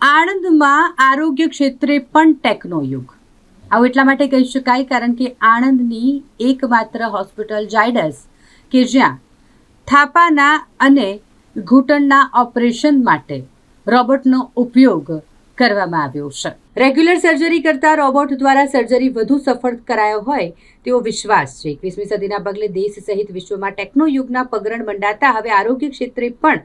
આણંદમાં આરોગ્ય ક્ષેત્રે પણ ટેકનોયુગ આવું એટલા માટે કહી શકાય કારણ કે આણંદની એકમાત્ર હોસ્પિટલ જાયડસ કે જ્યાં થાપાના અને ઘૂંટણના ઓપરેશન માટે રોબોટનો ઉપયોગ કરવામાં આવ્યો છે. રેગ્યુલર સર્જરી કરતા રોબોટ દ્વારા સર્જરી વધુ સફળ કરાયો હોય તેવો વિશ્વાસ છે. એકવીસમી સદીના પગલે દેશ સહિત વિશ્વમાં ટેકનોયુગના પગરણ મંડાતા હવે આરોગ્ય ક્ષેત્રે પણ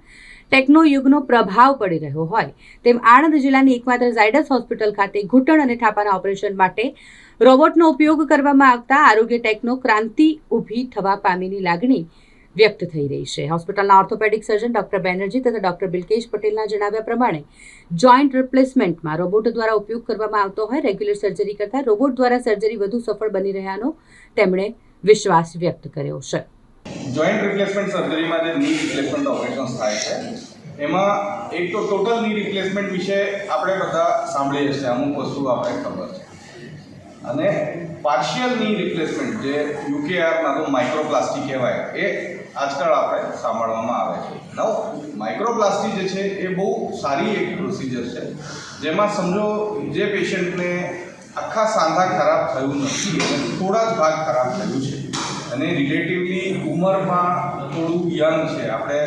ટેકનોયુગનો પ્રભાવ પડી રહ્યો હોય. તેમ આણંદ જિલ્લાની એકમાત્ર ઝાયડસ હોસ્પિટલ ખાતે ઘૂંટણ અને થાપાના ઓપરેશન માટે રોબોટનો ઉપયોગ કરવામાં આવતા આરોગ્ય ટેકનો ક્રાંતિ ઊભી થવા પામીની લાગણી વ્યક્ત થઈ રહી છે. હોસ્પિટલના ઓર્થોપેડિક સર્જન ડોક્ટર બેનર્જી તથા ડોક્ટર બિલકેશ પટેલના જણાવ્યા પ્રમાણે, જોઈન્ટ રિપ્લેસમેન્ટમાં રોબોટ દ્વારા ઉપયોગ કરવામાં આવતો હોય, રેગ્યુલર સર્જરી કરતાં રોબોટ દ્વારા સર્જરી વધુ સફળ બની રહ્યાનો તેમણે વિશ્વાસ વ્યક્ત કર્યો છે. જોઈન્ટ રિપ્લેસમેન્ટ સર્જરીમાં જે ની રિપ્લેસમેન્ટ ઓપરેશન્સ થાય છે. એમાં એક તો ટોટલની રિપ્લેસમેન્ટ વિશે આપણે બધા સાંભળીએ છીએ, અમુક વસ્તુ આપણે ખબર છે. અને પાર્શિયલની રિપ્લેસમેન્ટ જે યુકેઆરમાં તો માઇક્રોપ્લાસ્ટિક કહેવાય, એ આજકાલ આપણે સાંભળવામાં આવે છે. નવ માઇક્રોપ્લાસ્ટિક જે છે, એ બહુ સારી એક પ્રોસિજર છે, જેમાં સમજો જે પેશન્ટને આખા સાંધા ખરાબ થયું નથી થોડા જ ભાગ ખરાબ થયું છે અને રિલેટિવલી ઉંમરમાં થોડું યંગ છે. આપણે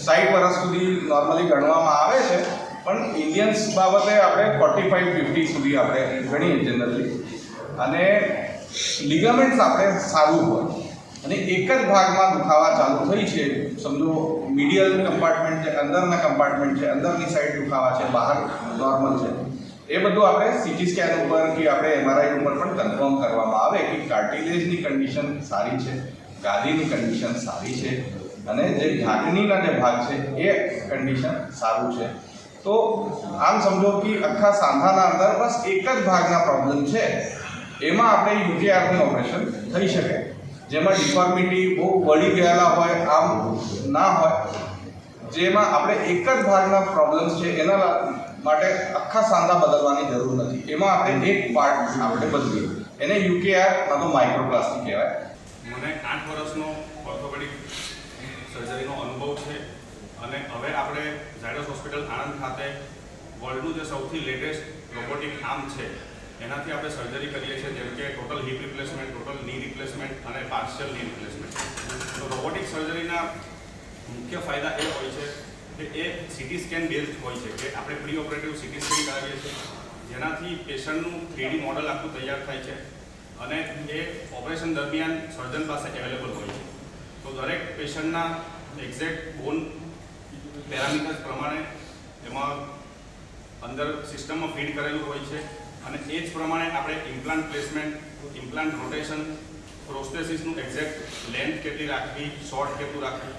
સાઠ વર્ષ સુધી નોર્મલી ગણવામાં આવે છે, પણ ઇન્ડિયન્સ બાબતે આપણે ફોર્ટી ફાઇવ ફિફ્ટી સુધી આપણે ગણીએ જનરલી અને લિગામેન્ટ્સ આપણે સારું હોય. અને એક જ ભાગમાં દુખાવા ચાલુ થઈ છે. સમજો મીડિયલ કમ્પાર્ટમેન્ટ છે, અંદરના કમ્પાર્ટમેન્ટ છે, અંદરની સાઈડ દુખાવા છે, બહાર નોર્મલ છે. એ બધું આપણે સીટી સ્કેન ઉપર કે આપણે એમઆરઆઈ ઉપર પણ કન્ફર્મ કરવામાં આવે કે કાર્ટિલેજની કન્ડિશન સારી છે, ગાદીની કન્ડિશન સારી છે અને જે ઢાંકણીના જે ભાગ છે એ કન્ડિશન સારું છે. તો આમ સમજો કે આખા સાંધાના અંદર બસ એક જ ભાગના પ્રોબ્લેમ છે. એમાં આપણે યુટીઆરનું ઓપરેશન થઈ શકે. જેમાં ડિફોર્મિટી બહુ વળી ગયેલા હોય, આમ ના હોય. જેમાં આપણે એક જ ભાગના પ્રોબ્લેમ્સ છે, એના માટે આખા સાંધા બદલવાની જરૂર નથી. એમાં આપણે એક પાર્ટ આપણે બદલીએ. એને યુકેઆર કાં તો માઇક્રોપ્લાસ્ટિક કહેવાય. મને આઠ વર્ષનો ઓર્થોપેડિક સર્જરીનો અનુભવ છે અને હવે આપણે ઝાયડસ હોસ્પિટલ આણંદ ખાતે વર્લ્ડનું જે સૌથી લેટેસ્ટ રોબોટિક આર્મ છે, એનાથી આપણે સર્જરી કરીએ છીએ, જેમ કે ટોટલ હિપ રિપ્લેસમેન્ટ ટોટલની રિપ્લેસમેન્ટ અને પાર્શિયલની રિપ્લેસમેન્ટ તો રોબોટિક સર્જરીના મુખ્ય ફાયદા એ હોય છે કે એ સીટી સ્કેન બેઝડ હોય છે, કે આપણે પ્રી ઓપરેટિવ સીટી સ્કેન કરાવીએ છીએ. જેનાથી પેશન્ટનું થ્રીડી મોડલ આખું તૈયાર થાય છે અને એ ઓપરેશન દરમિયાન સર્જન પાસે અવેલેબલ હોય છે. તો દરેક પેશન્ટના એક્ઝેક્ટ બોન પેરામીટર્સ પ્રમાણે એમાં અંદર સિસ્ટમમાં ફીડ કરેલું હોય છે. અને એ જ પ્રમાણે આપણે ઇમ્પ્લાન્ટ પ્લેસમેન્ટ ઇમ્પ્લાન્ટ રોટેશન પ્રોસ્ટેસિસનું એક્ઝેક્ટ લેન્થ કેટલી રાખવી શોર્ટ કેટલું રાખવું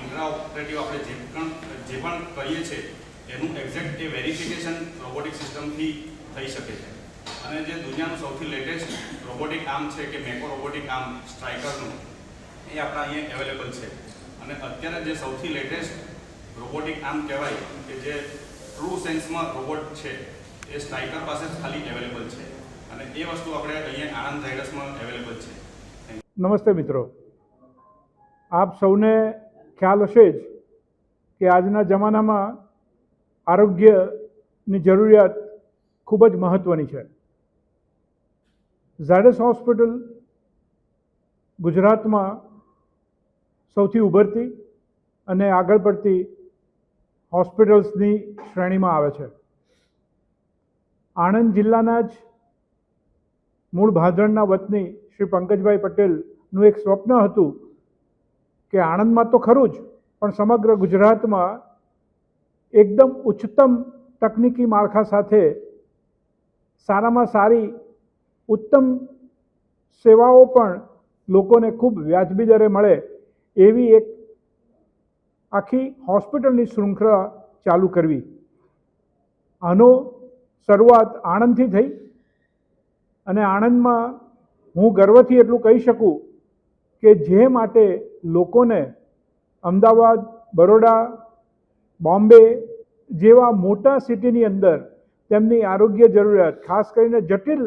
ઇન્ટ્રા ઓપરેટિવ આપણે જે પણ જે પણ કરીએ છીએ એનું એક્ઝેક્ટ એ વેરિફિકેશન રોબોટિક સિસ્ટમથી થઈ શકે છે. અને જે દુનિયાનું સૌથી લેટેસ્ટ રોબોટિક આર્મ છે કે મેકો રોબોટિક આર્મ સ્ટ્રાઇકરનું એ આપણા અહીંયા અવેલેબલ છે. અને અત્યારે જે સૌથી લેટેસ્ટ રોબોટિક આર્મ કહેવાય કે જે ટ્રુ સેન્સમાં રોબોટ છે, એ સ્ટ્રાઇકર પાસે જ ખાલી અવેલેબલ છે. અને એ વસ્તુ આપણે અહીંયા આણંદ ઝાયડસમાં અવેલેબલ છે. નમસ્તે મિત્રો. આપ સૌને ખ્યાલ હશે જ કે આજના જમાનામાં આરોગ્યની જરૂરિયાત ખૂબ જ મહત્ત્વની છે. ઝાયડસ હોસ્પિટલ ગુજરાતમાં સૌથી ઉભરતી અને આગળ પડતી હોસ્પિટલ્સની શ્રેણીમાં આવે છે. આણંદ જિલ્લાના જ મૂળ ભાદરણના વતની શ્રી પંકજભાઈ પટેલનું એક સ્વપ્ન હતું કે આણંદમાં તો ખરું જ, પણ સમગ્ર ગુજરાતમાં એકદમ ઉચ્ચતમ તકનીકી માળખા સાથે સારામાં સારી ઉત્તમ સેવાઓ પણ લોકોને ખૂબ વ્યાજબી દરે મળે એવી એક આખી હોસ્પિટલની શૃંખલા ચાલુ કરવી. આનો શરૂઆત આણંદથી થઈ અને આણંદમાં હું ગર્વથી એટલું કહી શકું કે જે માટે લોકોને અમદાવાદ, બરોડા, બોમ્બે જેવા મોટા સિટીની અંદર તેમની આરોગ્ય જરૂરિયાત, ખાસ કરીને જટિલ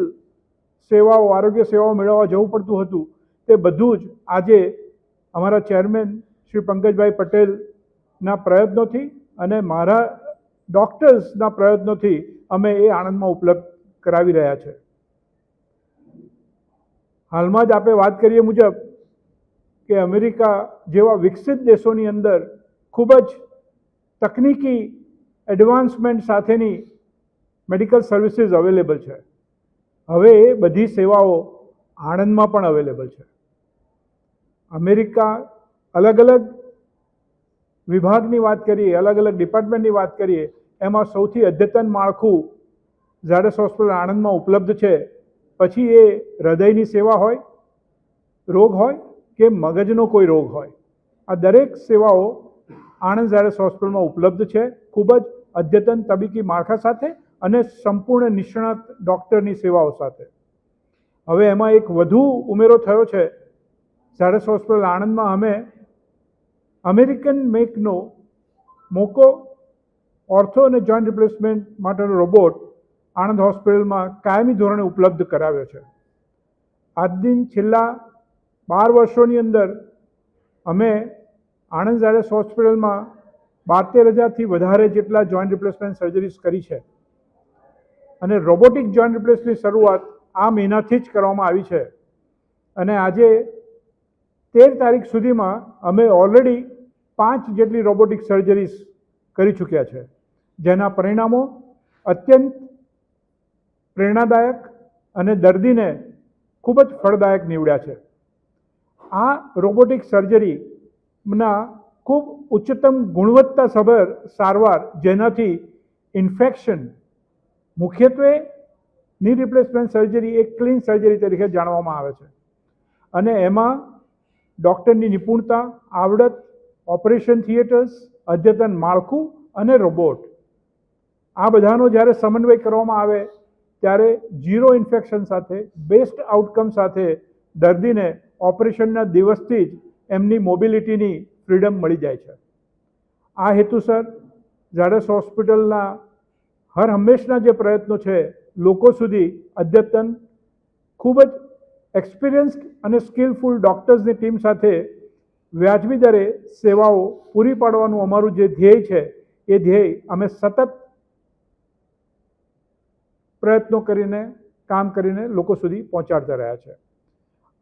સેવાઓ, આરોગ્ય સેવાઓ મેળવવા જવું પડતું હતું, તે બધું જ આજે અમારા ચેરમેન શ્રી પંકજભાઈ પટેલના પ્રયત્નોથી અને મારા ડૉક્ટર્સના પ્રયત્નોથી અમે એ આણંદમાં ઉપલબ્ધ કરાવી રહ્યા છે. હાલમાં જ આપણે વાત કરીએ મુજબ કે અમેરિકા જેવા વિકસિત દેશોની અંદર ખૂબ જ તકનીકી એડવાન્સમેન્ટ સાથેની મેડિકલ સર્વિસીસ અવેલેબલ છે. હવે એ બધી સેવાઓ આણંદમાં પણ અવેલેબલ છે. અમેરિકા અલગ અલગ વિભાગની વાત કરીએ, અલગ અલગ ડિપાર્ટમેન્ટની વાત કરીએ, એમાં સૌથી અદ્યતન માળખું ઝાડસ હોસ્પિટલ આણંદમાં ઉપલબ્ધ છે. પછી એ હૃદયની સેવા હોય, રોગ હોય કે મગજનો કોઈ રોગ હોય. આ દરેક સેવાઓ આણંદ ઝારસ હોસ્પિટલમાં ઉપલબ્ધ છે. ખૂબ જ અદ્યતન તબીકી માળખા સાથે અને સંપૂર્ણ નિષ્ણાત ડૉક્ટરની સેવાઓ સાથે. હવે એમાં એક વધુ ઉમેરો થયો છે. ઝારસ હોસ્પિટલ આણંદમાં અમે અમેરિકન મેકનો મોકો, ઓર્થો અને જોઈન્ટ રિપ્લેસમેન્ટ માટેનો રોબોટ આણંદ હોસ્પિટલમાં કાયમી ધોરણે ઉપલબ્ધ કરાવ્યો છે. આજ દિન છેલ્લા બાર વર્ષોની અંદર અમે આણંદ ઝાયડસ હોસ્પિટલમાં બાર તેર હજારથી વધારે જેટલા જોઈન્ટ રિપ્લેસમેન્ટ સર્જરીસ કરી છે. અને રોબોટિક જોઈન્ટ રિપ્લેસની શરૂઆત આ મહિનાથી જ કરવામાં આવી છે. અને આજે તેર તારીખ સુધીમાં અમે ઓલરેડી પાંચ જેટલી રોબોટિક સર્જરીસ કરી ચૂક્યા છે. જેના પરિણામો અત્યંત પ્રેરણાદાયક અને દર્દીને ખૂબ જ ફળદાયક નીવડ્યા છે. આ રોબોટિક સર્જરીના ખૂબ ઉચ્ચતમ ગુણવત્તાસભર સારવાર જેનાથી ઇન્ફેક્શન, મુખ્યત્વે ની રિપ્લેસમેન્ટ સર્જરી એક ક્લીન સર્જરી તરીકે જાણવામાં આવે છે. અને એમાં ડૉક્ટરની નિપુણતા, આવડત, ઓપરેશન થિયેટર્સ, અદ્યતન માળખું અને રોબોટ આ બધાનો જ્યારે સમન્વય કરવામાં આવે ત્યારે ઝીરો ઇન્ફેક્શન સાથે, બેસ્ટ આઉટકમ સાથે દર્દીને ઓપરેશનના દિવસથી જ એમની મોબિલિટીની ફ્રીડમ મળી જાય છે. આ હેતુસર ઝાડસ હોસ્પિટલના હર હંમેશના જે પ્રયત્નો છે, લોકો સુધી અદ્યતન, ખૂબ જ એક્સપિરિયન્સ અને સ્કિલફુલ ડૉક્ટર્સની ટીમ સાથે વ્યાજબી દરે સેવાઓ પૂરી પાડવાનું અમારું જે ધ્યેય છે, એ ધ્યેય અમે સતત પ્રયત્નો કરીને, કામ કરીને લોકો સુધી પહોંચાડતા રહ્યા છે.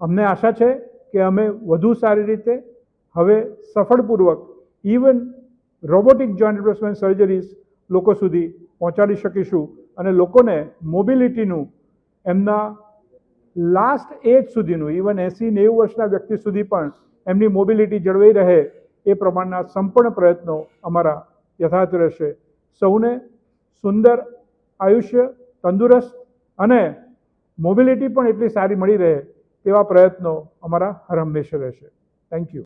અમને આશા છે કે અમે વધુ સારી રીતે હવે સફળપૂર્વક even robotic joint replacement surgeries લોકો સુધી પહોંચાડી શકીશું અને લોકોને મોબિલિટીનું એમના લાસ્ટ એજ સુધીનું ઇવન એંસી નેવું વર્ષના વ્યક્તિ સુધી પણ એમની મોબિલિટી જળવાઈ રહે એ પ્રમાણના સંપૂર્ણ પ્રયત્નો અમારા યથાર્થ રહેશે. સૌને સુંદર આયુષ્ય તંદુરસ્ત અને મોબિલિટી પણ એટલી સારી મળી રહે તેવા પ્રયત્નો અમારા હર હંમેશા રહેશે. Thank you